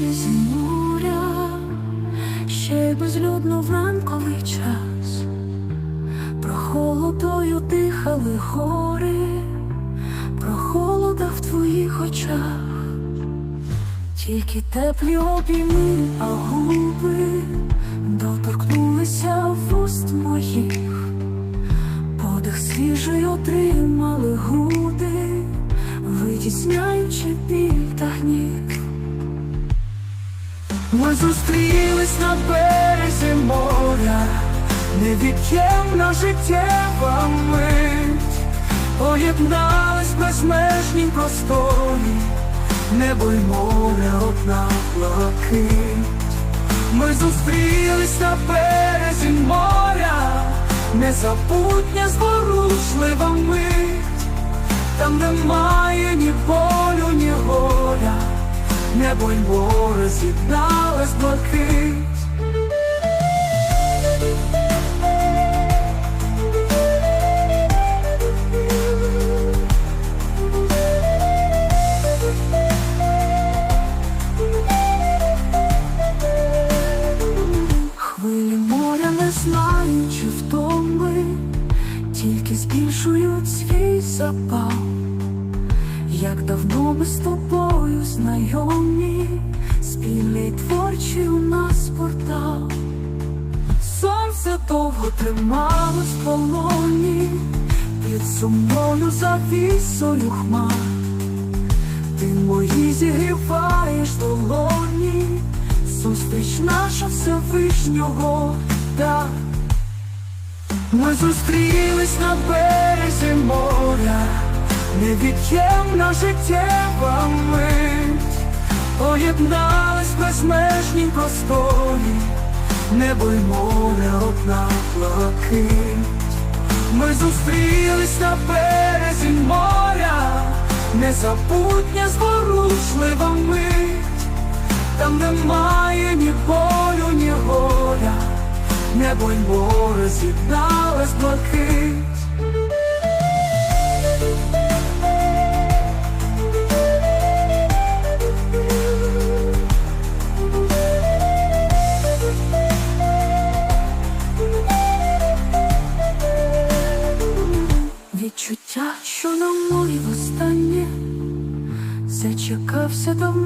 моря, ще безлюдно в ранковий час, прохолодою дихали гори, про холода в твоїх очах, тільки теплі обійми, а губи доторкнулися вуст моїх. Подих свіжий отримали гуди, витісняючи біль та гнів. Зустрілись на березі моря, невід'ємна життєва мить, поєднались в безмежнім просторі, небо й море одна блакить. Ми зустрілись на березі моря, незабутня зворушлива мить, там немає ні небо й море з'єдналась блакить. Моря не знаючи втоми, тільки збільшують свій запал. Як давно ми з тобою знайомі, спільний творчий у нас портал. Сонце довго трималось в полоні, під сумною завісою хмар. Ти мої зігріваєш долоні, зустріч наша Всевишнього дар. Ми зустрілись на березі невід'ємна життєва мить, поєднались в безмежнім просторі, небо й море одна блакить. Ми зустрілись на березі моря, незабутня зворушлива мить, там немає ні болю, ні горя, небо й море з'єдналось. Чуття, що на мої останнє зачекався давно.